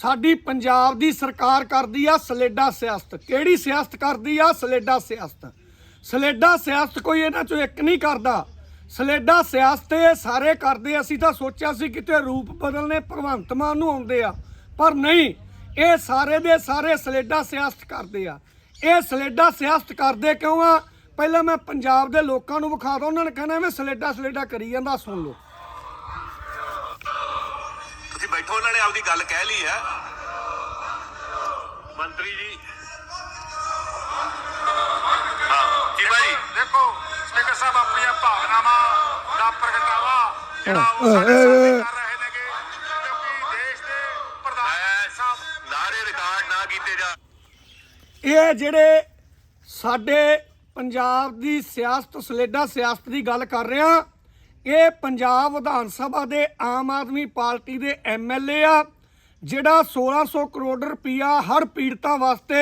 ਸਾਡੀ ਪੰਜਾਬ ਦੀ ਸਰਕਾਰ ਕਰਦੀ ਆ ਸਲੇਡਾ ਸਿਆਸਤ। ਕਿਹੜੀ ਸਿਆਸਤ ਕਰਦੀ ਆ? ਸਲੇਡਾ ਸਿਆਸਤ। ਸਲੇਡਾ ਸਿਆਸਤ ਕੋਈ ਇਹਨਾਂ ਚੋਂ ਇੱਕ ਨਹੀਂ ਕਰਦਾ। ਸਲੇਡਾ ਸਿਆਸਤ ਇਹ ਸਾਰੇ ਕਰਦੇ, ਅਸੀਂ ਤਾਂ ਸੋਚਿਆ ਸੀ ਕਿਤੇ ਰੂਪ ਬਦਲਨੇ ਭਗਵੰਤ ਮਾਨ ਨੂੰ ਆਉਂਦੇ ਆ। ਪਰ ਨਹੀਂ, ਇਹ ਸਾਰੇ ਦੇ ਸਾਰੇ ਸਲੇਡਾ ਸਿਆਸਤ ਕਰਦੇ ਆ। ਇਹ ਸਲੇਡਾ ਸਿਆਸਤ ਕਰਦੇ ਕਿਉਂ ਆ? ਪਹਿਲਾਂ ਮੈਂ ਪੰਜਾਬ ਦੇ ਲੋਕਾਂ ਨੂੰ ਵਿਖਾ ਦਾਂ ਉਹਨਾਂ ਨੇ ਕਹਿਣਾ ਐਵੇਂ ਸਲੇਡਾ ਸਲੇਡਾ ਕਰੀ ਜਾਂਦਾ, ਸੁਣ ਲਓ। ਬੈਠੋ ਉਹਨਾਂ ਨੇ ਆਪਦੀ ਗੱਲ ਕਹਿ ਲਈ ਹੈ। ਮੰਤਰੀ ਜੀ। ਹਾਂ ਕੀ ਭਾਈ? ਦੇਖੋ ਸਪੀਕਰ ਸਾਹਿਬ ਆਪਣੀਆਂ ਭਾਵਨਾਵਾਂ ਦਾ ਪ੍ਰਗਟਾਵਾ ਜਿਹੜਾ ਉਹ ਸਾਡੇ ਸਾਹਮਣੇ। ਕਰ ਰਹੇ ਨੇਗੇ ਕਿਉਂਕਿ ਦੇਸ਼ ਦੇ ਪ੍ਰਧਾਨ ਮੈਂ ਮੰਤਰੀ ਸਾਹਿਬ ਨਾਰੇ ਰਿਕਾਰਡ ਨਾ ਕੀਤੇ ਜਾ ਇਹ ਜਿਹੜੇ ਸਾਡੇ ਪੰਜਾਬ ਦੀ ਸਿਆਸਤ ਸਲੇਡਾ ਸਿਆਸਤ ਦੀ ਗੱਲ ਕਰ ਰਹੇ ਆ ਇਹ ਪੰਜਾਬ ਵਿਧਾਨ ਸਭਾ ਦੇ ਆਮ ਆਦਮੀ ਪਾਰਟੀ ਦੇ ਐਮਐਲਏ ਆ, ਜਿਹੜਾ 1600 ਕਰੋੜ ਰੁਪਇਆ ਹਰ ਪੀੜਤਾਂ ਵਾਸਤੇ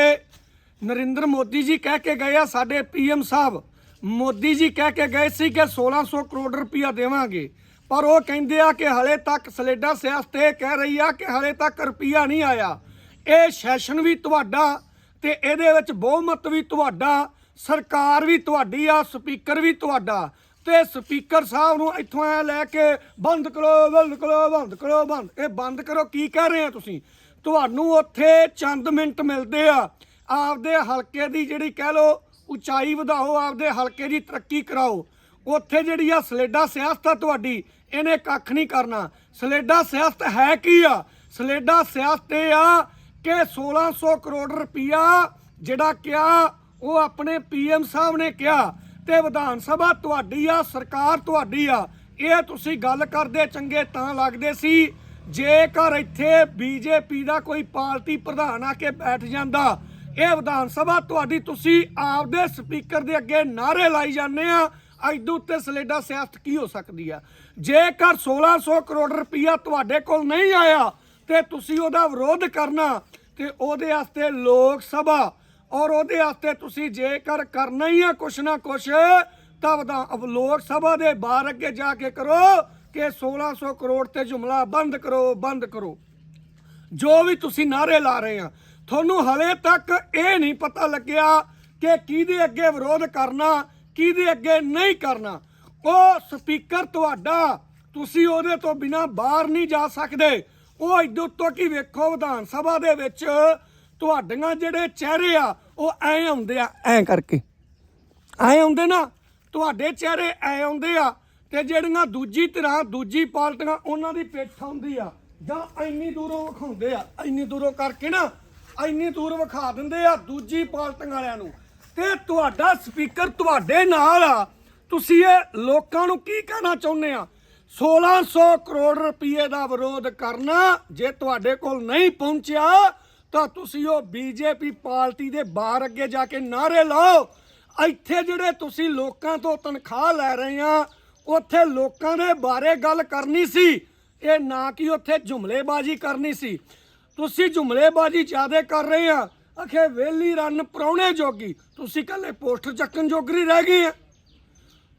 ਨਰਿੰਦਰ ਮੋਦੀ ਜੀ ਕਹਿ ਕੇ ਗਏ ਆ, ਸਾਡੇ ਪੀਐਮ ਸਾਹਿਬ। ਮੋਦੀ ਜੀ ਕਹਿ ਕੇ ਗਏ ਸੀ ਕਿ 1600 ਕਰੋੜ ਰੁਪਇਆ ਦੇਵਾਂਗੇ। ਪਰ ਉਹ ਕਹਿੰਦੇ ਆ ਕਿ ਹਲੇ ਤੱਕ ਸਲੇਡਾ ਸਿਆਸਤ ਇਹ ਕਹਿ ਰਹੀ ਆ ਕਿ ਹਲੇ ਤੱਕ ਰੁਪਇਆ ਨਹੀਂ ਆਇਆ। ਇਹ ਸੈਸ਼ਨ ਵੀ ਤੁਹਾਡਾ ਤੇ ਇਹਦੇ ਵਿੱਚ ਬਹੁਮਤ ਵੀ ਤੁਹਾਡਾ, ਸਰਕਾਰ ਵੀ ਤੁਹਾਡੀ ਆ, ਸਪੀਕਰ ਵੀ ਤੁਹਾਡਾ। ਤੇ ਸਪੀਕਰ ਸਾਹਿਬ ਨੂੰ ਇੱਥੋਂ ਐ ਲੈ ਕੇ ਬੰਦ ਕਰੋ ਬੰਦ ਕਰੋ ਬੰਦ ਕਰੋ, ਬੰਦ। ਇਹ ਬੰਦ ਕਰੋ, ਕੀ ਕਹਿ ਰਹੇ ਆ ਤੁਸੀਂ? ਤੁਹਾਨੂੰ ਉੱਥੇ ਚੰਦ ਮਿੰਟ ਮਿਲਦੇ ਆ। ਆਪਦੇ ਹਲਕੇ ਦੀ ਜਿਹੜੀ ਕਹਿ ਲੋ ਉਚਾਈ ਵਧਾਓ, ਆਪਦੇ ਹਲਕੇ ਦੀ ਤਰੱਕੀ ਕਰਾਓ। ਉੱਥੇ ਜਿਹੜੀ ਆ ਸਲੇਡਾ ਸਿਆਸਤ ਆ ਤੁਹਾਡੀ, ਇਹਨੇ ਕੱਖ ਨਹੀਂ ਕਰਨਾ। ਸਲੇਡਾ ਸਿਆਸਤ ਹੈ ਕੀ ਆ? ਸਲੇਡਾ ਸਿਆਸਤ ਇਹ ਆ ਕਿ 1600 ਕਰੋੜ ਰੁਪਇਆ ਜਿਹੜਾ ਕਿਹਾ, ਉਹ ਆਪਣੇ ਪੀਐਮ ਸਾਹਿਬ ਨੇ ਕਿਹਾ। ਤੇ ਵਿਧਾਨ ਸਭਾ ਤੁਹਾਡੀ ਆ, ਸਰਕਾਰ ਤੁਹਾਡੀ ਆ। ਇਹ ਤੁਸੀਂ ਗੱਲ ਕਰਦੇ ਚੰਗੇ ਤਾਂ ਲੱਗਦੇ ਸੀ। ਜੇਕਰ ਇੱਥੇ ਬੀਜੇਪੀ ਦਾ ਕੋਈ ਪਾਰਟੀ ਪ੍ਰਧਾਨ ਆ ਕੇ ਬੈਠ ਜਾਂਦਾ, ਇਹ ਵਿਧਾਨ ਸਭਾ ਤੁਹਾਡੀ, ਤੁਸੀਂ ਆਪਦੇ ਸਪੀਕਰ ਦੇ ਅੱਗੇ ਨਾਰੇ ਲਾਈ ਜਾਂਦੇ ਆ। ਐਦੂ ਉੱਤੇ ਸਲੇਡਾ ਸਿਆਸਤ ਕੀ ਹੋ ਸਕਦੀ ਆ? ਜੇਕਰ 1600 ਕਰੋੜ ਰੁਪਇਆ ਤੁਹਾਡੇ ਕੋਲ ਨਹੀਂ ਆਇਆ, ਤੇ ਤੁਸੀਂ ਉਹਦਾ ਵਿਰੋਧ ਕਰਨਾ, ਤੇ ਉਹਦੇ ਵਾਸਤੇ ਲੋਕ ਸਭਾ ਔਰ ਉਹਦੇ ਵਾਸਤੇ ਤੁਸੀਂ ਜੇਕਰ ਕਰਨਾ ਹੀ ਆ ਕੁਛ ਨਾ ਕੁਛ, ਤਾਂ ਵਦਾ ਲੋਕ ਸਭਾ ਦੇ ਬਾਹਰ ਅੱਗੇ ਜਾ ਕੇ ਕਰੋ ਕਿ 1600 ਕਰੋੜ ਤੇ ਜੁਮਲਾ ਬੰਦ ਕਰੋ ਬੰਦ ਕਰੋ। ਜੋ ਵੀ ਤੁਸੀਂ ਨਾਰੇ ਲਾ ਰਹੇ ਆ, ਤੁਹਾਨੂੰ ਹਲੇ ਤੱਕ ਇਹ ਨਹੀਂ ਪਤਾ ਲੱਗਿਆ ਕਿ ਕਿਹਦੇ ਅੱਗੇ ਵਿਰੋਧ ਕਰਨਾ, ਕਿਹਦੇ ਅੱਗੇ ਨਹੀਂ ਕਰਨਾ। ਉਹ ਸਪੀਕਰ ਤੁਹਾਡਾ, ਤੁਸੀਂ ਉਹਦੇ ਤੋਂ ਬਿਨਾ ਬਾਹਰ ਨਹੀਂ ਜਾ ਸਕਦੇ। ਉਹ ਇਦੋਂ ਤੋਂ ਕੀ ਵੇਖੋ, ਵਿਧਾਨ ਸਭਾ ਦੇ ਵਿੱਚ ਤੁਹਾਡੀਆਂ ਜਿਹੜੇ ਚਿਹਰੇ ਆ, ਉਹ ਐ ਆਉਂਦੇ ਆ, ਐ ਕਰਕੇ। ਐ ਆਉਂਦੇ ਨਾ, ਤੁਹਾਡੇ ਚਿਹਰੇ ਐ ਆਉਂਦੇ ਆ ਤੇ ਜਿਹੜੀਆਂ ਦੂਜੀ ਤਰ੍ਹਾਂ ਦੂਜੀ ਪਾਰਟੀਆਂ ਉਹਨਾਂ ਦੀ ਪਿੱਠ ਆਉਂਦੀ ਆ। ਜਾਂ ਇੰਨੀ ਦੂਰੋਂ ਵਿਖਾਉਂਦੇ ਆ, ਇੰਨੀ ਦੂਰੋਂ ਕਰਕੇ ਨਾ, ਇੰਨੀ ਦੂਰ ਵਿਖਾ ਦਿੰਦੇ ਆ ਦੂਜੀ ਪਾਰਟੀਆਂ ਵਾਲਿਆਂ ਨੂੰ। ਤੇ ਤੁਹਾਡਾ ਸਪੀਕਰ ਤੁਹਾਡੇ ਨਾਲ ਆ। ਤੁਸੀਂ ਇਹ ਲੋਕਾਂ ਨੂੰ ਕੀ ਕਹਿਣਾ ਚਾਹੁੰਦੇ ਆ? 1600 ਕਰੋੜ ਰੁਪਏ ਦਾ ਵਿਰੋਧ ਕਰਨਾ ਜੇ ਤੁਹਾਡੇ ਕੋਲ ਨਹੀਂ ਪਹੁੰਚਿਆ ਤਾਂ ਤੁਸੀਂ ਉਹ ਬੀਜੇਪੀ ਪਾਰਟੀ ਦੇ ਬਾਹਰ ਅੱਗੇ ਜਾ ਕੇ ਨਾਰੇ ਲਾਓ। ਇੱਥੇ ਜਿਹੜੇ ਤੁਸੀਂ ਲੋਕਾਂ ਤੋਂ ਤਨਖਾਹ ਲੈ ਰਹੇ ਆ, ਉੱਥੇ ਲੋਕਾਂ ਦੇ ਬਾਰੇ ਗੱਲ ਕਰਨੀ ਸੀ। ਇਹ ਨਾ ਕਿ ਉੱਥੇ ਜੁਮਲੇਬਾਜ਼ੀ ਕਰਨੀ ਸੀ। ਤੁਸੀਂ ਜੁਮਲੇਬਾਜ਼ੀ ਜ਼ਿਆਦਾ ਕਰ ਰਹੇ ਆ। ਅਖੇ ਵੇਲੀ ਰਨ ਪ੍ਰਾਹੁਣੇ ਜੋਗੀ, ਤੁਸੀਂ ਕੱਲੇ ਪੋਸਟਰ ਚੱਕਣ ਜੋਗਰੀ ਰਹਿ ਗਏ ਆ।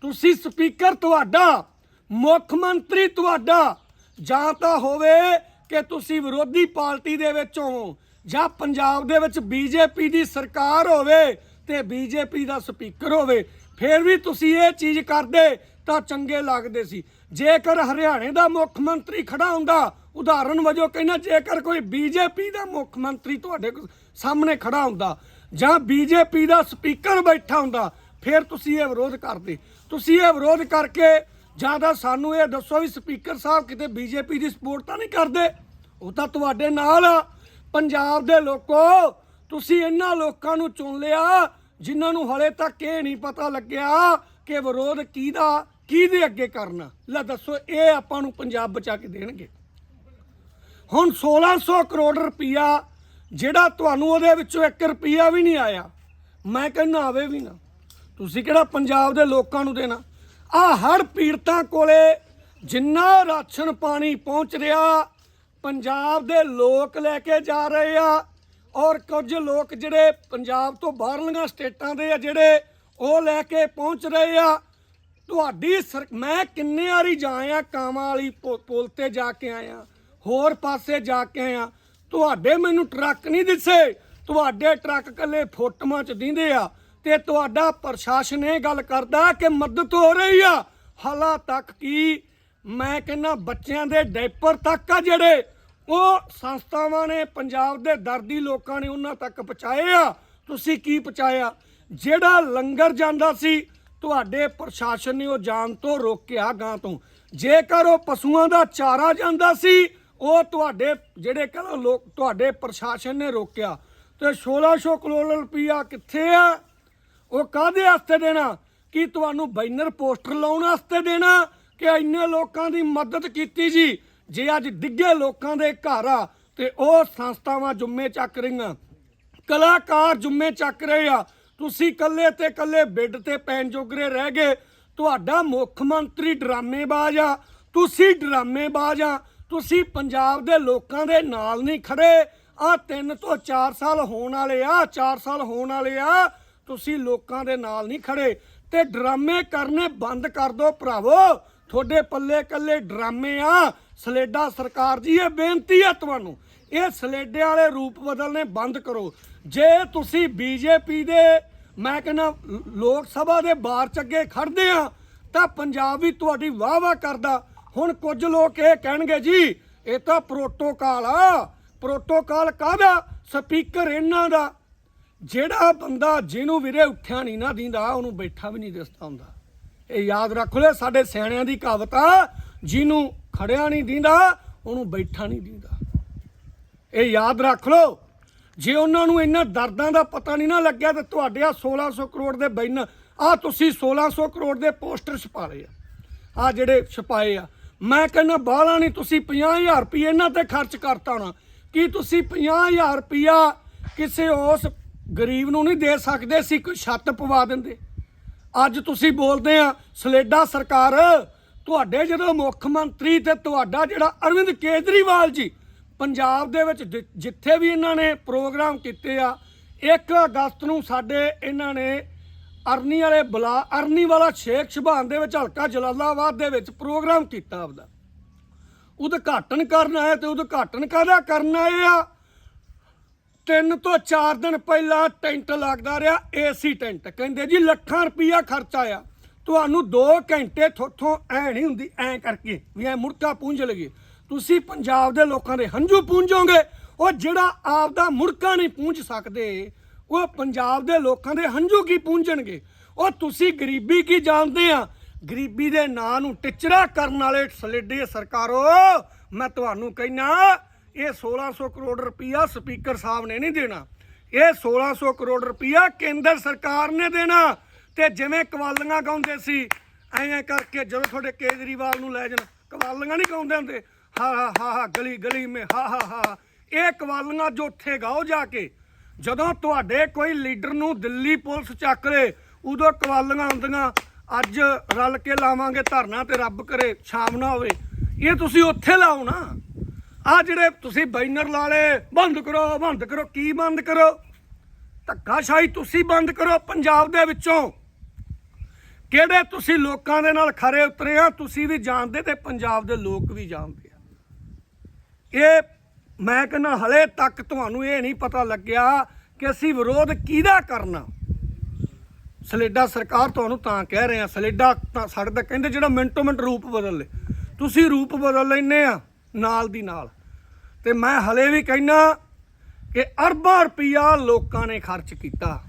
ਤੁਸੀਂ ਸਪੀਕਰ ਤੁਹਾਡਾ, ਮੁੱਖ ਮੰਤਰੀ ਤੁਹਾਡਾ, ਜਾਂ ਤਾਂ ਹੋਵੇ ਕਿ ਤੁਸੀਂ ਵਿਰੋਧੀ ਪਾਰਟੀ ਦੇ ਵਿੱਚ ਹੋ। ਜਾਂ ਪੰਜਾਬ ਦੇ ਵਿੱਚ ਬੀਜੇਪੀ ਦੀ ਸਰਕਾਰ ਹੋਵੇ ਤੇ ਬੀਜੇਪੀ ਦਾ ਸਪੀਕਰ ਹੋਵੇ, ਫਿਰ ਵੀ ਤੁਸੀਂ ਇਹ ਚੀਜ਼ ਕਰਦੇ ਤਾਂ ਚੰਗੇ ਲੱਗਦੇ ਸੀ। ਜੇਕਰ ਹਰਿਆਣੇ ਦਾ ਮੁੱਖ ਮੰਤਰੀ ਖੜਾ ਹੁੰਦਾ, ਉਦਾਹਰਨ ਵਜੋਂ ਕਹਿੰਦਾ, ਜੇਕਰ ਕੋਈ ਬੀਜੇਪੀ ਦਾ ਮੁੱਖ ਮੰਤਰੀ ਤੁਹਾਡੇ ਕੋ- ਸਾਹਮਣੇ ਖੜਾ ਹੁੰਦਾ ਜਾਂ ਬੀਜੇਪੀ ਦਾ ਸਪੀਕਰ ਬੈਠਾ ਹੁੰਦਾ, ਫਿਰ ਤੁਸੀਂ ਇਹ ਵਿਰੋਧ ਕਰਦੇ। ਤੁਸੀਂ ਇਹ ਵਿਰੋਧ ਕਰਕੇ ਜਾਂ ਤਾਂ ਸਾਨੂੰ ਇਹ ਦੱਸੋ ਵੀ ਸਪੀਕਰ ਸਾਹਿਬ ਕਿਤੇ ਬੀਜੇਪੀ ਦੀ ਸਪੋਰਟ ਤਾਂ ਨਹੀਂ ਕਰਦੇ, ਉਹ ਤਾਂ ਤੁਹਾਡੇ ਨਾਲ ਆ। ਪੰਜਾਬ ਦੇ ਲੋਕੋ, ਤੁਸੀਂ ਇਹਨਾਂ ਲੋਕਾਂ ਨੂੰ ਚੁਣ ਲਿਆ ਜਿਨ੍ਹਾਂ ਨੂੰ ਹਲੇ ਤੱਕ ਇਹ ਨਹੀਂ ਪਤਾ ਲੱਗਿਆ ਕਿ ਵਿਰੋਧ ਕਿਹਦਾ, ਕਿਹਦੇ ਅੱਗੇ ਕਰਨਾ। ਲੈ ਦੱਸੋ, ਇਹ ਆਪਾਂ ਨੂੰ ਪੰਜਾਬ ਬਚਾ ਕੇ ਦੇਣਗੇ। ਹੁਣ 1600 ਕਰੋੜ ਰੁਪਇਆ ਜਿਹੜਾ ਤੁਹਾਨੂੰ ਉਹਦੇ ਵਿੱਚੋਂ 1 ਰੁਪਿਆ ਵੀ ਨਹੀਂ ਆਇਆ, ਮੈਂ ਕਹਿੰਦਾ ਆਵੇ ਵੀ ਨਾ। ਤੁਸੀਂ ਕਿਹੜਾ ਪੰਜਾਬ ਦੇ ਲੋਕਾਂ ਨੂੰ ਦੇਣਾ? ਆ ਹੜ ਪੀੜਤਾਂ ਕੋਲੇ ਜਿੰਨਾ ਰਾਸ਼ਨ ਪਾਣੀ ਪਹੁੰਚ ਰਿਹਾ ਪੰਜਾਬ ਦੇ ਲੋਕ ਲੈ ਕੇ ਜਾ ਰਹੇ ਆ ਔਰ ਕੁਝ ਲੋਕ ਜਿਹੜੇ ਪੰਜਾਬ ਤੋਂ ਬਾਹਰਲੀਆਂ ਸਟੇਟਾਂ ਦੇ ਆ ਜਿਹੜੇ ਉਹ ਲੈ ਕੇ ਪਹੁੰਚ ਰਹੇ ਆ। ਤੁਹਾਡੀ ਸਰ- ਮੈਂ ਕਿੰਨੇ ਵਾਰੀ ਜਾਇਆ ਕਾਵਾਂ ਵਾਲੀ ਪੁ- ਪੁਲ ਤੇ ਜਾ ਕੇ ਆਇਆ, ਹੋਰ ਪਾਸੇ ਜਾ ਕੇ ਆਇਆ। ਤੁਹਾਡੇ ਮੈਨੂੰ ਟਰੱਕ ਨਹੀਂ ਦਿਸੇ, ਤੁਹਾਡੇ ਟਰੱਕ ਕੱਲੇ ਫੋਟੋਆਂ ਚ ਦਿੰਦੇ ਆ ਤੇ ਤੁਹਾਡਾ ਪ੍ਰਸ਼ਾਸਨ ਇਹ ਗੱਲ ਕਰਦਾ ਕਿ ਮਦਦ ਹੋ ਰਹੀ ਆ। ਹਾਲਾਂ ਤੱਕ ਕੀ ਮੈਂ ਕਹਿੰਦਾ ਬੱਚਿਆਂ ਦੇ ਡਾਇਪਰ ਤੱਕ ਆ ਜਿਹੜੇ। ਉਹ ਸੰਸਥਾਵਾਂ ਨੇ ਪੰਜਾਬ ਦੇ ਦਰਦੀ ਲੋਕਾਂ ਨੇ ਉਹਨਾਂ ਤੱਕ ਪਹੁੰਚਾਏ ਆ। ਤੁਸੀਂ ਕੀ ਪਹੁੰਚਾਇਆ? ਜਿਹੜਾ ਲੰਗਰ ਜਾਂਦਾ ਸੀ, ਤੁਹਾਡੇ ਪ੍ਰਸ਼ਾਸਨ ਨੇ ਉਹ ਜਾਣ ਤੋਂ ਰੋਕਿਆ ਗਾਂ ਤੋਂ। ਜੇਕਰ ਉਹ ਪਸ਼ੂਆਂ ਦਾ ਚਾਰਾ ਜਾਂਦਾ ਸੀ, ਉਹ ਤੁਹਾਡੇ ਜਿਹੜੇ ਕਹਿੰਦਾ ਲੋਕ, ਤੁਹਾਡੇ ਪ੍ਰਸ਼ਾਸਨ ਨੇ ਰੋਕਿਆ। ਤੇ 1600 ਕਰੋੜ ਰੁਪਈਆ ਕਿੱਥੇ ਆ? ਉਹ ਕਾਹਦੇ ਵਾਸਤੇ ਦੇਣਾ? ਕੀ ਤੁਹਾਨੂੰ ਬੈਨਰ ਪੋਸਟਰ ਲਾਉਣ ਵਾਸਤੇ ਦੇਣਾ? ਕਿ ਇੰਨੇ ਲੋਕਾਂ ਦੀ ਮਦਦ ਕੀਤੀ ਜੀ। ਜੇ ਅੱਜ ਡਿੱਗੇ ਲੋਕਾਂ ਦੇ ਘਰ ਆ, ਤੇ ਉਹ ਸੰਸਥਾਵਾਂ ਜੁੰਮੇ ਚੱਕ ਰਹੀਆਂ। ਕਲਾਕਾਰ ਜੁੰਮੇ ਚੱਕ ਰਹੇ ਆ। ਤੁਸੀਂ ਕੱਲੇ ਤੇ ਕੱਲੇ ਬਿੱਡ ਤੇ ਪੈਣ ਜੋਗਰੇ ਰਹਿ ਗਏ। ਤੁਹਾਡਾ ਮੁੱਖ ਮੰਤਰੀ ਡਰਾਮੇਬਾਜ਼ ਆ। ਤੁਸੀਂ ਡਰਾਮੇਬਾਜ਼ ਆ। ਤੁਸੀਂ ਪੰਜਾਬ ਦੇ ਲੋਕਾਂ ਦੇ ਨਾਲ ਨਹੀਂ ਖੜੇ। ਆ 3 ਤੋਂ 4 ਸਾਲ ਹੋਣ ਵਾਲੇ ਆ 4 ਸਾਲ ਹੋਣ ਵਾਲੇ ਆ। ਤੁਸੀਂ ਲੋਕਾਂ ਦੇ ਨਾਲ ਨਹੀਂ ਖੜੇ। ਤੇ ਡਰਾਮੇ ਕਰਨੇ ਬੰਦ ਕਰ ਦਿਓ ਭਰਾਵੋ। ਤੁਹਾਡੇ ਪੱਲੇ ਕੱਲੇ ਡਰਾਮੇ ਆ। ਸਲੇਡਾ ਸਰਕਾਰ ਜੀ, ਇਹ ਬੇਨਤੀ ਆ ਤੁਹਾਨੂੰ। ਇਹ ਸਲੇਡੇ ਵਾਲੇ ਰੂਪ ਬਦਲਨੇ ਬੰਦ ਕਰੋ। ਜੇ ਤੁਸੀਂ ਬੀਜੇਪੀ ਦੇ, ਮੈਂ ਕਹਿੰਦਾ, ਲੋਕ ਸਭਾ ਦੇ ਬਾਹਰ ਚ ਅੱਗੇ ਖੜਦੇ ਆ, ਤਾਂ ਪੰਜਾਬ ਵੀ ਤੁਹਾਡੀ ਵਾਹ ਵਾਹ ਕਰਦਾ। ਹੁਣ ਕੁਝ ਲੋਕ ਇਹ ਕਹਿਣਗੇ, ਜੀ, ਇਹ ਤਾਂ ਪ੍ਰੋਟੋਕਾਲ ਆ। ਪ੍ਰੋਟੋਕਾਲ ਕਾਹਦਾ? ਸਪੀਕਰ ਇਹਨਾਂ ਦਾ। ਜਿਹੜਾ ਬੰਦਾ ਜਿਹਨੂੰ ਵੀਰੇ ਉੱਠਿਆ ਨਹੀਂ ਨਾ ਦਿੰਦਾ, ਉਹਨੂੰ ਬੈਠਾ ਵੀ ਨਹੀਂ ਦਿਸਦਾ ਹੁੰਦਾ। ਇਹ ਯਾਦ ਰੱਖ ਲੈ, ਸਾਡੇ ਸਿਆਣਿਆਂ ਦੀ ਕਹਾਵਤ ਆ, ਜਿਹਨੂੰ ਖੜਿਆ ਨਹੀਂ ਦਿੰਦਾ, ਉਹਨੂੰ ਬੈਠਾ ਨਹੀਂ ਦਿੰਦਾ। ਇਹ ਯਾਦ ਰੱਖ ਲਓ, ਜੇ ਉਹਨਾਂ ਨੂੰ ਇਹਨਾਂ ਦਰਦਾਂ ਦਾ ਪਤਾ ਨਹੀਂ ਨਾ ਲੱਗਿਆ ਤੇ ਤੁਹਾਡੇ ਆ 1600 ਕਰੋੜ ਦੇ ਬੈਨ, ਆ ਤੁਸੀਂ 1600 ਕਰੋੜ ਦੇ ਪੋਸਟਰ ਛਪਾ ਲਏ ਆ। ਆ ਜਿਹੜੇ ਛਪਾਏ ਆ। ਮੈਂ ਕਹਿੰਦਾ, ਬਾਹਲਾ ਨਹੀਂ, ਤੁਸੀਂ 50000 ਰੁਪਏ ਇਹਨਾਂ ਤੇ ਖਰਚ ਕਰਤਾ ਹੋਣਾ। ਕੀ ਤੁਸੀਂ 50000 ਰੁਪਇਆ ਕਿਸੇ ਉਸ ਗਰੀਬ ਨੂੰ ਨਹੀਂ ਦੇ ਸਕਦੇ ਸੀ ਕੋਈ ਛੱਤ ਪਵਾ ਦਿੰਦੇ? ਅੱਜ ਤੁਸੀਂ ਬੋਲਦੇ ਆ, ਸਲੇਡਾ ਸਰਕਾਰ, ਤੁਹਾਡੇ ਜਦੋਂ ਮੁੱਖ ਮੰਤਰੀ ਤੇ ਤੁਹਾਡਾ ਜਿਹੜਾ ਅਰਵਿੰਦ ਕੇਜਰੀਵਾਲ ਜੀ ਪੰਜਾਬ ਦੇ ਵਿੱਚ ਜਿ- ਜਿੱਥੇ ਵੀ ਇਹਨਾਂ ਨੇ ਪ੍ਰੋਗਰਾਮ ਕੀਤੇ ਆ 1 ਅਗਸਤ ਨੂੰ ਸਾਡੇ ਇਹਨਾਂ ਨੇ ਅਰਨੀ ਵਾਲੇ ਬਲਾ, ਅਰਨੀ ਵਾਲਾ ਸ਼ੇਖ ਸ਼ਬਾਨ ਦੇ ਵਿੱਚ ਹਲਕਾ ਜਲਾਲਾਬਾਦ ਦੇ ਵਿੱਚ ਪ੍ਰੋਗਰਾਮ ਕੀਤਾ ਆਪਦਾ। ਉਦਘਾਟਨ ਕਰਨ ਆਏ ਤੇ ਉਦਘਾਟਨ ਕਾਹਦਾ ਕਰਨ ਆਏ ਆ? ਤਿੰਨ ਤੋਂ ਚਾਰ ਦਿਨ ਪਹਿਲਾਂ ਟੈਂਟ ਲੱਗਦਾ ਰਿਹਾ, ਏਸੀ ਟੈਂਟ। ਕਹਿੰਦੇ ਜੀ, ਲੱਖਾਂ ਰੁਪਈਆ ਖਰਚਾ ਆ ਤੁਹਾਨੂੰ 2 ਘੰਟੇ ਥੋਥੋਂ ਐ ਨਹੀਂ ਹੁੰਦੀ, ਐ ਕਰਕੇ ਵੀ ਐ ਮੁੜਕਾ ਪੂੰਝ ਲਗੇ ਤੁਸੀਂ ਪੰਜਾਬ ਦੇ ਲੋਕਾਂ ਦੇ ਹੰਝੂ ਪੂੰਝੋਗੇ, ਉਹ ਜਿਹੜਾ ਆਪਦਾ ਮੁੜਕਾ ਨਹੀਂ ਪੂੰਝ ਸਕਦੇ, ਉਹ ਪੰਜਾਬ ਦੇ ਲੋਕਾਂ ਦੇ ਹੰਝੂ ਕੀ ਪੂੰਝਣਗੇ? ਉਹ ਤੁਸੀਂ ਗਰੀਬੀ ਕੀ ਜਾਣਦੇ ਆ? ਗਰੀਬੀ ਦੇ ਨਾਂ ਨੂੰ ਟਿਚਰਾ ਕਰਨ ਵਾਲੇ ਸਲੇਡੇ ਸਰਕਾਰੋ, ਮੈਂ ਤੁਹਾਨੂੰ ਕਹਿਣਾ ਇਹ 1600 ਕਰੋੜ ਰੁਪਈਆ ਸਪੀਕਰ ਸਾਹਿਬ ਨੇ ਨਹੀਂ ਦੇਣਾ। ਇਹ 1600 ਕਰੋੜ ਰੁਪਈਆ ਕੇਂਦਰ ਸਰਕਾਰ ਨੇ ਦੇਣਾ। ਤੇ ਜਿਵੇਂ ਕਵਾਲੀਆਂ ਗਾਉਂਦੇ ਸੀ, ਐਂ ਕਰਕੇ ਜਦੋਂ ਤੁਹਾਡੇ ਕੇਜਰੀਵਾਲ ਨੂੰ ਲੈ ਜਾਣ, ਕਵਾਲੀਆਂ ਨਹੀਂ ਗਾਉਂਦੇ ਹੁੰਦੇ। ਹਾ ਹਾ ਹਾ ਹਾ, ਗਲੀ ਗਲੀ ਮੇ, ਹਾ ਹਾ ਹਾ ਇਹ ਕਵਾਲੀਆਂ ਜੋ ਉੱਥੇ ਗਾਓ ਜਾ ਕੇ, ਜਦੋਂ ਤੁਹਾਡੇ ਕੋਈ ਲੀਡਰ ਨੂੰ ਦਿੱਲੀ ਪੁਲਿਸ ਚੱਕ ਲੇ, ਉਦੋਂ ਕਵਾਲੀਆਂ ਹੁੰਦੀਆਂ ਅੱਜ ਰਲ ਕੇ ਲਾਵਾਂਗੇ ਧਰਨਾ ਤੇ ਰੱਬ ਕਰੇ, ਸ਼ਾਮ ਨਾ ਹੋਵੇ। ਇਹ ਤੁਸੀਂ ਉੱਥੇ ਲਾਓ ਨਾ। ਆ ਜਿਹੜੇ ਤੁਸੀਂ ਬੈਨਰ ਲਾ ਲਏ, ਬੰਦ ਕਰੋ ਬੰਦ ਕਰੋ, ਕੀ ਬੰਦ ਕਰੋ? ਧੱਕਾਸ਼ਾਹੀ ਤੁਸੀਂ ਬੰਦ ਕਰੋ ਪੰਜਾਬ ਦੇ ਵਿੱਚੋਂ। ਕਿਹੜੇ ਤੁਸੀਂ ਲੋਕਾਂ ਦੇ ਨਾਲ ਖਰੇ ਉਤਰੇ ਆ, ਤੁਸੀਂ ਵੀ ਜਾਣਦੇ ਤੇ ਪੰਜਾਬ ਦੇ ਲੋਕ ਵੀ ਜਾਣਦੇ ਆ। ਇਹ ਮੈਂ ਕਹਿੰਦਾ ਹਲੇ ਤੱਕ ਤੁਹਾਨੂੰ ਇਹ ਨਹੀਂ ਪਤਾ ਲੱਗਿਆ ਕਿ ਅਸੀਂ ਵਿਰੋਧ ਕਿਹਦਾ ਕਰਨਾ। ਸਲੇਡਾ ਸਰਕਾਰ ਤੁਹਾਨੂੰ ਤਾਂ ਕਹਿ ਰਹੇ ਆ, ਸਲੇਡਾ ਤਾਂ ਸਾਡੇ ਤਾਂ ਕਹਿੰਦੇ ਜਿਹੜਾ ਮਿੰਟੋ ਮਿੰਟ ਰੂਪ ਬਦਲ ਲੇ। ਤੁਸੀਂ ਰੂਪ ਬਦਲ ਲੈਨੇ ਆ। ਨਾਲ ਦੀ ਨਾਲ। ਤੇ ਮੈਂ ਹਲੇ ਵੀ ਕਹਿਣਾ ਕਿ ਅਰਬਾਂ ਰੁਪਈਆ ਲੋਕਾਂ ਨੇ ਖਰਚ ਕੀਤਾ।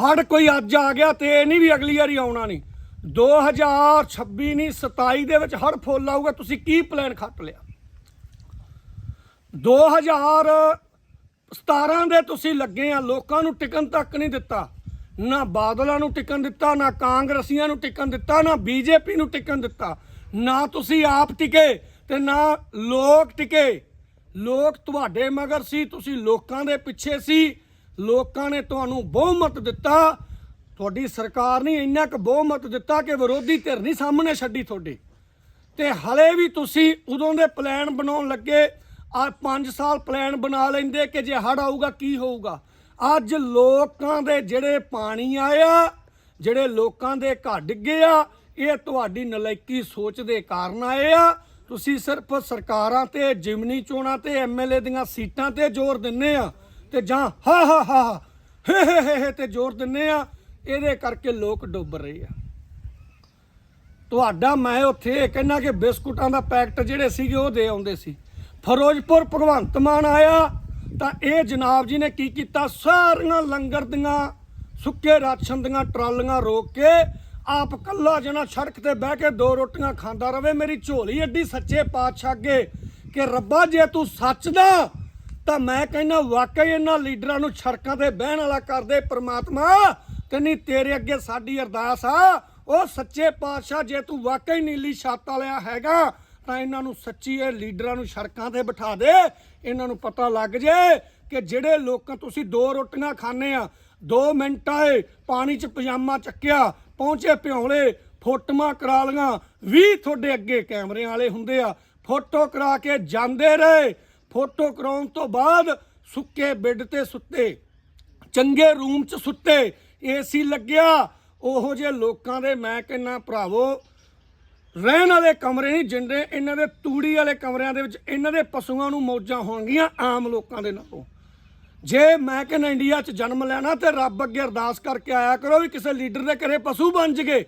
ਹੜ ਕੋਈ ਅੱਜ ਆ ਗਿਆ ਤੇ ਇਹ ਨਹੀਂ ਵੀ ਅਗਲੀ ਵਾਰੀ ਆਉਣਾ ਨਹੀਂ। 2026 ਨਹੀਂ 27 ਦੇ ਵਿੱਚ ਹੜ ਫੁੱਲ ਆਊਗਾ, ਤੁਸੀਂ ਕੀ ਪਲਾਨ ਖੱਟ ਲਿਆ? 2017 ਦੇ ਤੁਸੀਂ ਲੱਗੇ ਆ, ਲੋਕਾਂ ਨੂੰ ਟਿਕਣ ਤੱਕ ਨਹੀਂ ਦਿੱਤਾ। ਨਾ ਬਾਦਲਾਂ ਨੂੰ ਟਿਕਣ ਦਿੱਤਾ, ਨਾ ਕਾਂਗਰਸੀਆਂ ਨੂੰ ਟਿਕਣ ਦਿੱਤਾ, ਨਾ ਬੀਜੇਪੀ ਨੂੰ ਟਿਕਣ ਦਿੱਤਾ। ਨਾ ਤੁਸੀਂ ਆਪ ਟਿਕੇ ਤੇ ਨਾ ਲੋਕ ਟਿਕੇ। ਲੋਕ ਤੁਹਾਡੇ ਮਗਰ ਸੀ, ਤੁਸੀਂ ਲੋਕਾਂ ਦੇ ਪਿੱਛੇ ਸੀ। ਲੋਕਾਂ ਨੇ ਤੁਹਾਨੂੰ ਬਹੁਮਤ ਦਿੱਤਾ। ਤੁਹਾਡੀ ਸਰਕਾਰ ਨੇ ਇੰਨਾ ਕੁ ਬਹੁਮਤ ਦਿੱਤਾ ਕਿ ਵਿਰੋਧੀ ਧਿਰ ਨਹੀਂ ਸਾਹਮਣੇ ਛੱਡੀ ਤੁਹਾਡੀ। ਤੇ ਹਲੇ ਵੀ ਤੁਸੀਂ ਉਦੋਂ ਦੇ ਪਲਾਨ ਬਣਾਉਣ ਲੱਗੇ। ਆ 5 ਸਾਲ ਪਲਾਨ ਬਣਾ ਲੈਂਦੇ ਕਿ ਜੇ ਹੜ ਆਊਗਾ ਕੀ ਹੋਊਗਾ। ਅੱਜ ਲੋਕਾਂ ਦੇ ਜਿਹੜੇ ਪਾਣੀ ਆਇਆ, ਜਿਹੜੇ ਲੋਕਾਂ ਦੇ ਘਰ ਡਿੱਗੇ ਆ ਇਹ ਤੁਹਾਡੀ ਨਲਾਇਕੀ ਸੋਚ ਦੇ ਕਾਰਨ ਆਏ ਆ। ਤੁਸੀਂ ਸਿਰਫ ਸਰਕਾਰਾਂ ਤੇ, ਜਿਮਨੀ ਚੋਣਾਂ ਤੇ ਐਮਐਲਏ ਦੀਆਂ ਸੀਟਾਂ ਤੇ ਜ਼ੋਰ ਦਿੰਨੇ ਆ ਤੇ ਜਾਂ ਹਾ ਹਾ ਹਾ ਹੇ ਹੇ ਹੇ ਤੇ ਜ਼ੋਰ ਦਿੰਨੇ ਆ, ਇਹਦੇ ਕਰਕੇ ਲੋਕ ਡੁੱਬ ਰਹੇ ਆ। ਤੁਹਾਡਾ ਮੈਂ ਉੱਥੇ ਇਹ ਕਹਿਣਾ ਕਿ ਬਿਸਕੁਟਾਂ ਦਾ ਪੈਕਟ ਜਿਹੜੇ ਸੀਗੇ ਉਹ ਦੇ ਆਉਂਦੇ ਸੀ। ਫਿਰੋਜ਼ਪੁਰ ਭਗਵੰਤ ਮਾਨ ਆਇਆ, ਤਾਂ ਇਹ ਜਨਾਬ ਜੀ ਨੇ ਕੀ ਕੀਤਾ? ਸਾਰੀਆਂ ਲੰਗਰ ਦੀਆਂ ਸੁੱਕੇ ਰਾਸ਼ਨ ਦੀਆਂ ਟਰਾਲੀਆਂ ਰੋਕ ਕੇ ਆਪ ਕੱਲਾ ਜਣਾ ਸੜਕ ਤੇ ਬਹਿ ਕੇ ਦੋ ਰੋਟੀਆਂ ਖਾਂਦਾ ਰਵੇ, ਮੇਰੀ ਝੋਲੀ ਐਡੀ ਸੱਚੇ ਪਾਤਸ਼ਾਹ ਅੱਗੇ ਕਿ ਰੱਬਾ ਜੇ ਤੂੰ ਸੱਚ ਦਾ ਤਾਂ ਮੈਂ ਕਹਿੰਦਾ ਵਾਕਈ ਇਹਨਾਂ ਲੀਡਰਾਂ ਨੂੰ ਸੜਕਾਂ ਤੇ ਬਹਿਣ ਵਾਲਾ ਕਰਦੇ ਪ੍ਰਮਾਤਮਾ ਤੇ ਨਹੀਂ ਤੇਰੇ ਅੱਗੇ ਸਾਡੀ ਅਰਦਾਸ ਆ। ਉਹ ਸੱਚੇ ਪਾਤਸ਼ਾਹ ਜੇ ਤੂੰ ਵਾਕਈ ਨੀਲੀ ਛੱਤ ਵਾਲਿਆ ਹੈਗਾ, ਤਾਂ ਇਹਨਾਂ ਨੂੰ ਸੱਚੀ ਇਹ ਲੀਡਰਾਂ ਨੂੰ ਸੜਕਾਂ ਤੇ ਬਿਠਾ ਦੇ। ਇਹਨਾਂ ਨੂੰ ਪਤਾ ਲੱਗ ਜੇ ਕਿ ਜਿਹੜੇ ਲੋਕਾਂ ਤੁਸੀਂ ਦੋ ਰੋਟੀਆਂ ਖਾਣੇ ਆ 2 ਮਿੰਟਾਂ ਏ ਪਾਣੀ 'ਚ ਪਜਾਮਾ ਚੱਕਿਆ ਪਹੁੰਚੇ ਪਿਉਲੇ ਫੋਟੋਆਂ ਕਰਾ ਲੀਆਂ 20 ਤੁਹਾਡੇ ਅੱਗੇ ਕੈਮਰਿਆਂ ਵਾਲੇ ਹੁੰਦੇ ਆ, ਫੋਟੋ ਕਰਾ ਕੇ ਜਾਂਦੇ ਰਹੇ। ਫੋਟੋ ਕਰਾਉਣ ਤੋਂ ਬਾਅਦ ਸੁੱਕੇ ਬੈੱਡ ਤੇ ਸੁੱਤੇ, ਚੰਗੇ ਰੂਮ 'ਚ ਸੁੱਤੇ, ਏਸੀ ਲੱਗਿਆ। ਉਹੋ ਜਿਹੇ ਲੋਕਾਂ ਦੇ ਮੈਂ ਕਹਿੰਨਾ ਭਰਾਵੋ, ਰਹਿਣ ਵਾਲੇ ਕਮਰੇ ਨਹੀਂ ਜਿੰਦੇ ਇਹਨਾਂ ਦੇ ਤੂੜੀ ਵਾਲੇ ਕਮਰਿਆਂ ਦੇ ਵਿੱਚ ਇਹਨਾਂ ਦੇ ਪਸ਼ੂਆਂ ਨੂੰ ਮੌਜਾਂ ਹੋਣਗੀਆਂ ਆਮ ਲੋਕਾਂ ਦੇ ਨਾਲੋਂ। ਜੇ ਮੈਂ ਕਹਿੰਦਾ ਇੰਡੀਆ 'ਚ ਜਨਮ ਲੈਣਾ ਤੇ ਰੱਬ ਅੱਗੇ ਅਰਦਾਸ ਕਰਕੇ ਆਇਆ ਕਰੋ ਵੀ ਕਿਸੇ ਲੀਡਰ ਦੇ ਘਰੇ ਪਸ਼ੂ ਬਣ ਜਗੇ।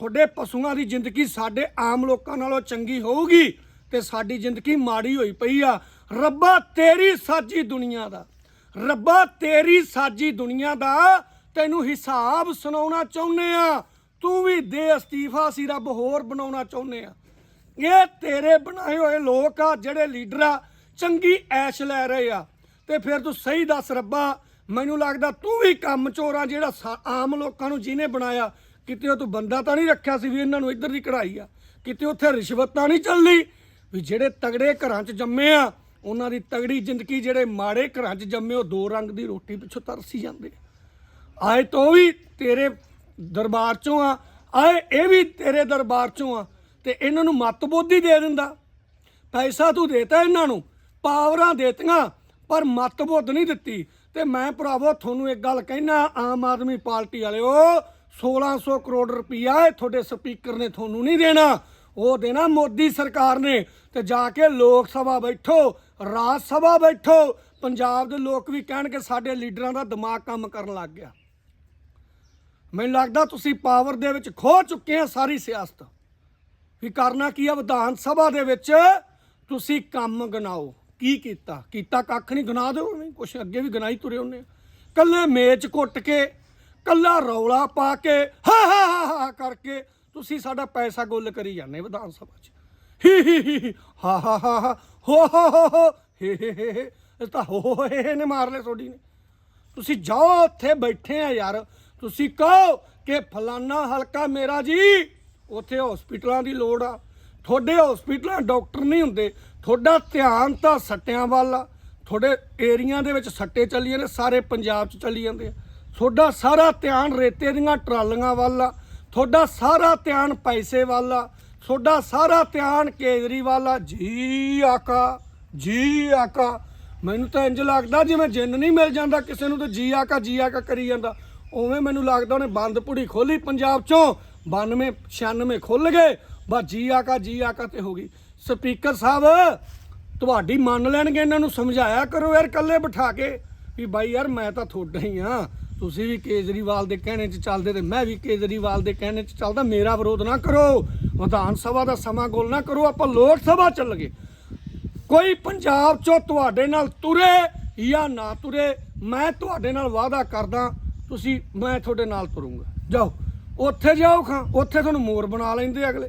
ਤੁਹਾਡੇ ਪਸ਼ੂਆਂ ਦੀ ਜ਼ਿੰਦਗੀ ਸਾਡੇ ਆਮ ਲੋਕਾਂ ਨਾਲੋਂ ਚੰਗੀ ਹੋਊਗੀ ਤੇ ਸਾਡੀ ਜ਼ਿੰਦਗੀ ਮਾੜੀ ਹੋਈ ਪਈ ਆ। ਰੱਬਾ ਤੇਰੀ ਸਾਜੀ ਦੁਨੀਆ ਦਾ। ਰੱਬਾ ਤੇਰੀ ਸਾਜੀ ਦੁਨੀਆ ਦਾ। ਤੈਨੂੰ ਹਿਸਾਬ ਸੁਣਾਉਣਾ ਚਾਹੁੰਦੇ ਆ। ਤੂੰ ਵੀ ਦੇ ਅਸਤੀਫਾ ਸੀ ਰੱਬ ਹੋਰ ਬਣਾਉਣਾ ਚਾਹੁੰਦੇ ਆ। ਇਹ ਤੇਰੇ ਬਣਾਏ ਹੋਏ ਲੋਕ ਆ ਜਿਹੜੇ ਲੀਡਰ ਆ, ਚੰਗੀ ਐਸ਼ ਲੈ ਰਹੇ ਆ। ਤੇ ਫਿਰ ਤੂੰ ਸਹੀ ਦੱਸ ਰੱਬਾ, ਮੈਨੂੰ ਲੱਗਦਾ ਤੂੰ ਵੀ ਕੰਮ ਚੋਰਾ ਜਿਹੜਾ ਸਾ- ਆਮ ਲੋਕਾਂ ਨੂੰ ਜਿਹਨੇ ਬਣਾਇਆ, ਕਿਤੇ ਉਹ ਤੂੰ ਬੰਦਾ ਤਾਂ ਨਹੀਂ ਰੱਖਿਆ ਸੀ ਵੀ ਇਹਨਾਂ ਨੂੰ ਇੱਧਰ ਦੀ ਕਢਾਈ ਆ, ਕਿਤੇ ਉੱਥੇ ਰਿਸ਼ਵਤ ਤਾਂ ਨਹੀਂ ਚੱਲਦੀ ਵੀ ਜਿਹੜੇ ਤਗੜੇ ਘਰਾਂ 'ਚ ਜੰਮੇ ਆ, ਉਹਨਾਂ ਦੀ ਤਗੜੀ ਜ਼ਿੰਦਗੀ ਜਿਹੜੇ ਮਾੜੇ ਘਰਾਂ 'ਚ ਜੰਮੇ, ਉਹ ਦੋ ਰੰਗ ਦੀ ਰੋਟੀ ਪਿੱਛੋਂ ਤਰਸੀ ਜਾਂਦੇ ਆਏ ਤੋਂ ਵੀ ਤੇਰੇ ਦਰਬਾਰ ਚੋਂ ਆ, ਆਏ ਇਹ ਵੀ ਤੇਰੇ ਦਰਬਾਰ ਚੋਂ ਆ, ਤੇ ਇਹਨਾਂ ਨੂੰ ਮਤਬੋਧੀ ਦੇ ਦਿੰਦਾ। ਪੈਸਾ ਤੂੰ ਦੇਤਾ ਇਹਨਾਂ ਨੂੰ, ਪਾਵਰਾਂ ਦੇਤੀਆਂ ਪਰ ਮਤਬੁੱਧ ਨਹੀਂ ਦਿੱਤੀ। ਤੇ ਮੈਂ ਭਰਾਵੋ, ਤੁਹਾਨੂੰ ਇੱਕ ਗੱਲ ਕਹਿਣਾ ਆਮ ਆਦਮੀ ਪਾਰਟੀ ਵਾਲਿਓ 1600 ਕਰੋੜ ਰੁਪਈਆ ਇਹ ਤੁਹਾਡੇ ਸਪੀਕਰ ਨੇ ਤੁਹਾਨੂੰ ਨਹੀਂ ਦੇਣਾ। ਉਹ ਦੇਣਾ ਮੋਦੀ ਸਰਕਾਰ ਨੇ। ਤੇ ਜਾ ਕੇ ਲੋਕ ਸਭਾ ਬੈਠੋ, ਰਾਜ ਸਭਾ ਬੈਠੋ, ਪੰਜਾਬ ਦੇ ਲੋਕ ਵੀ ਕਹਿਣਗੇ ਸਾਡੇ ਲੀਡਰਾਂ ਦਾ ਦਿਮਾਗ ਕੰਮ ਕਰਨ ਲੱਗ ਗਿਆ। ਮੈਨੂੰ ਲੱਗਦਾ ਤੁਸੀਂ ਪਾਵਰ ਦੇ ਵਿੱਚ ਖੋ ਚੁੱਕੇ ਆ ਸਾਰੀ ਸਿਆਸਤ। ਵੀ ਕਰਨਾ ਕੀ ਆ? ਵਿਧਾਨ ਸਭਾ ਦੇ ਵਿੱਚ ਤੁਸੀਂ ਕੰਮ ਗਨਾਓ ਕੀ ਕੀਤਾ? ਕੀਤਾ ਕੱਖ ਨਹੀਂ ਗਨਾ ਦਿਓ ਨਹੀਂ ਕੁਛ ਅੱਗੇ ਵੀ ਗਨਾਈ ਤੁਰੇ ਹੁੰਨੇ ਕੱਲੇ ਮੇਚ ਕੁੱਟ ਕੇ ਕੱਲਾ ਰੌਲਾ ਪਾ ਕੇ ਹਾ ਹਾ ਹਾ ਹਾ ਕਰਕੇ ਤੁਸੀਂ ਸਾਡਾ ਪੈਸਾ ਗੁੱਲ ਕਰੀ ਜਾਂਦੇ ਵਿਧਾਨ ਸਭਾ 'ਚ। ਹੀ ਹੀ ਹੀ ਹੀ, ਹਾ ਹਾ ਹਾ ਹਾ ਹੋ ਹੋ ਹੋ ਹੋ ਹੇ ਹੇ ਹੇ ਹੇ ਇਹ ਤਾਂ ਹੋ ਹੋ ਹੇ ਹੇ ਨੇ ਮਾਰ ਲਏ ਤੁਹਾਡੀ ਨੇ। ਤੁਸੀਂ ਜਾਓ ਉੱਥੇ ਬੈਠੇ ਆ ਯਾਰ ਤੁਸੀਂ ਕਹੋ ਕਿ ਫਲਾਨਾ ਹਲਕਾ ਮੇਰਾ ਜੀ ਉੱਥੇ ਹਸਪੀਟਲਾਂ ਦੀ ਲੋੜ ਆ। ਤੁਹਾਡੇ ਹਸਪੀਟਲਾਂ ਡਾਕਟਰ ਨਹੀਂ ਹੁੰਦੇ ਤੁਹਾਡਾ ਧਿਆਨ ਤਾਂ ਸੱਟਿਆਂ ਵੱਲ ਆ। ਤੁਹਾਡੇ ਏਰੀਆ ਦੇ ਵਿੱਚ ਸੱਟੇ ਚੱਲੀ ਜਾਂਦੇ ਸਾਰੇ ਪੰਜਾਬ 'ਚ ਚੱਲੀ ਜਾਂਦੇ ਆ। ਤੁਹਾਡਾ ਸਾਰਾ ਧਿਆਨ ਰੇਤੇ ਦੀਆਂ ਟਰਾਲੀਆਂ ਵੱਲ ਆ। ਤੁਹਾਡਾ ਸਾਰਾ ਧਿਆਨ ਪੈਸੇ ਵੱਲ ਆ। ਤੁਹਾਡਾ ਸਾਰਾ ਧਿਆਨ ਕੇਜਰੀਵਾਲ ਆ। ਜੀ ਆਕਾ ਜੀ ਆਕਾ। ਮੈਨੂੰ ਤਾਂ ਇੰਜ ਲੱਗਦਾ ਜਿਵੇਂ ਜਿੰਨ ਨਹੀਂ ਮਿਲ ਜਾਂਦਾ ਕਿਸੇ ਨੂੰ ਤਾਂ ਜੀ ਆਕਾ ਜੀ ਆਕਾ ਕਰੀ ਜਾਂਦਾ। ਉਵੇਂ ਮੈਨੂੰ ਲੱਗਦਾ ਉਹਨੇ ਬੰਦ ਪੁੜੀ ਖੋਲੀ ਪੰਜਾਬ ਚੋਂ। 92 96 ਖੁੱਲ ਗਏ। ਬਸ ਜੀ ਆਕਾ ਜੀ ਆਕਾ ਤੇ ਹੋ ਗਈ। ਸਪੀਕਰ ਸਾਹਿਬ, ਤੁਹਾਡੀ ਮੰਨ ਲੈਣਗੇ, ਇਹਨਾਂ ਨੂੰ ਸਮਝਾਇਆ ਕਰੋ ਯਾਰ ਇਕੱਲੇ ਬਿਠਾ ਕੇ ਵੀ ਬਾਈ ਯਾਰ ਮੈਂ ਤਾਂ ਤੁਹਾਡਾ ਹੀ ਆ। ਤੁਸੀਂ ਵੀ ਕੇਜਰੀਵਾਲ ਦੇ ਕਹਿਣੇ 'ਚ ਚੱਲਦੇ ਤੇ ਮੈਂ ਵੀ ਕੇਜਰੀਵਾਲ ਦੇ ਕਹਿਣੇ 'ਚ ਚੱਲਦਾ। ਮੇਰਾ ਵਿਰੋਧ ਨਾ ਕਰੋ। ਵਿਧਾਨ ਸਭਾ ਦਾ ਸਮਾਂ ਗੋਲ ਨਾ ਕਰੋ। ਆਪਾਂ ਲੋਕ ਸਭਾ ਚੱਲ ਗਏ ਕੋਈ ਪੰਜਾਬ ਚੋਂ ਤੁਹਾਡੇ ਨਾਲ ਤੁਰੇ ਜਾਂ ਨਾ ਤੁਰੇ, ਮੈਂ ਤੁਹਾਡੇ ਨਾਲ ਵਾਅਦਾ ਕਰਦਾ। ਤੁਸੀਂ, ਮੈਂ ਤੁਹਾਡੇ ਨਾਲ ਤੁਰੂੰਗਾ। ਜਾਓ। ਉੱਥੇ ਜਾਓ ਖਾਂ। ਉੱਥੇ ਤੁਹਾਨੂੰ ਮੋਰ ਬਣਾ ਲੈਂਦੇ ਅਗਲੇ।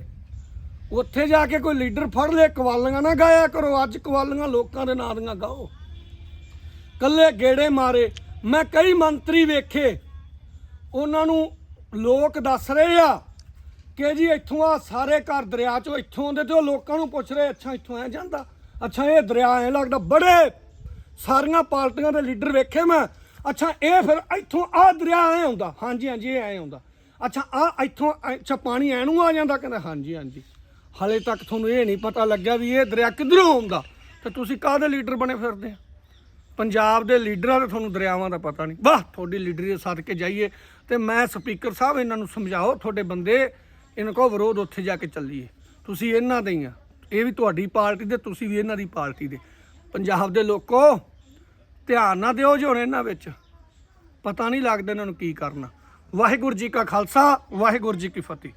ਉੱਥੇ ਜਾ ਕੇ ਕੋਈ ਲੀਡਰ ਫੜ ਲੇ, ਕਵਾਲੀਆਂ ਨਾ ਗਾਇਆ ਕਰੋ, ਅੱਜ ਕਵਾਲੀਆਂ ਲੋਕਾਂ ਦੇ ਨਾਂ ਦੀਆਂ ਗਾਓ। ਕੱਲੇ ਗੇੜੇ ਮਾਰੇ। ਮੈਂ ਕਈ ਮੰਤਰੀ ਵੇਖੇ, ਉਹਨਾਂ ਨੂੰ ਲੋਕ ਦੱਸ ਰਹੇ ਆ ਕਿ ਜੀ ਇੱਥੋਂ ਆ ਸਾਰੇ ਘਰ ਦਰਿਆ ਚੋਂ ਇੱਥੋਂ ਆਉਂਦੇ ਤੇ ਉਹ ਲੋਕਾਂ ਨੂੰ ਪੁੱਛ ਰਹੇ, ਅੱਛਾ, ਇੱਥੋਂ ਐ ਜਾਂਦਾ? ਅੱਛਾ, ਇਹ ਦਰਿਆ ਐ ਲੱਗਦਾ। ਬੜੇ ਸਾਰੀਆਂ ਪਾਰਟੀਆਂ ਦੇ ਲੀਡਰ ਵੇਖੇ ਮੈਂ। ਅੱਛਾ, ਇਹ ਫਿਰ ਇੱਥੋਂ ਆ ਦਰਿਆ ਐ ਆਉਂਦਾ। ਹਾਂਜੀ ਹਾਂਜੀ, ਇਹ ਐ ਆਉਂਦਾ। ਅੱਛਾ, ਆ ਇੱਥੋਂ ਅੱਛਾ, ਪਾਣੀ ਐ ਨੂੰ ਆ ਜਾਂਦਾ, ਕਹਿੰਦਾ, ਹਾਂਜੀ ਹਾਂਜੀ। ਹਾਲੇ ਤੱਕ ਤੁਹਾਨੂੰ ਇਹ ਨਹੀਂ ਪਤਾ ਲੱਗਿਆ ਵੀ ਇਹ ਦਰਿਆ ਕਿੱਧਰੋਂ ਆਉਂਦਾ। ਤੇ ਤੁਸੀਂ ਕਾਹਦੇ ਲੀਡਰ ਬਣੇ ਫਿਰਦੇ ਆ? ਪੰਜਾਬ ਦੇ ਲੀਡਰਾਂ ਦਾ ਤੁਹਾਨੂੰ ਦਰਿਆਵਾਂ ਦਾ ਪਤਾ ਨਹੀਂ। ਵਾਹ, ਤੁਹਾਡੀ ਲੀਡਰੀ ਦੇ ਸਦਕੇ ਜਾਈਏ ਤੇ ਮੈਂ ਸਪੀਕਰ ਸਾਹਿਬ ਇਹਨਾਂ ਨੂੰ ਸਮਝਾਓ, ਤੁਹਾਡੇ ਬੰਦੇ ਇਹਨਾਂ ਕੋ ਵਿਰੋਧ ਉੱਥੇ ਜਾ ਕੇ ਚੱਲੀਏ। ਤੁਸੀਂ ਇਹਨਾਂ ਦੇ ਹੀ ਆ। ਇਹ ਵੀ ਤੁਹਾਡੀ ਪਾਰਟੀ ਦੇ, ਤੁਸੀਂ ਵੀ ਇਹਨਾਂ ਦੀ ਪਾਰਟੀ ਦੇ। ਪੰਜਾਬ ਦੇ ਲੋਕੋ, ਧਿਆਨ ਨਾ ਦਿਓ ਜੀ ਹੁਣ ਇਹਨਾਂ ਵਿੱਚ। ਪਤਾ ਨਹੀਂ ਲੱਗਦਾ ਇਹਨਾਂ ਨੂੰ ਕੀ ਕਰਨਾ। ਵਾਹਿਗੁਰੂ ਜੀ ਕਾ ਖਾਲਸਾ, ਵਾਹਿਗੁਰੂ ਜੀ ਕੀ ਫਤਿਹ।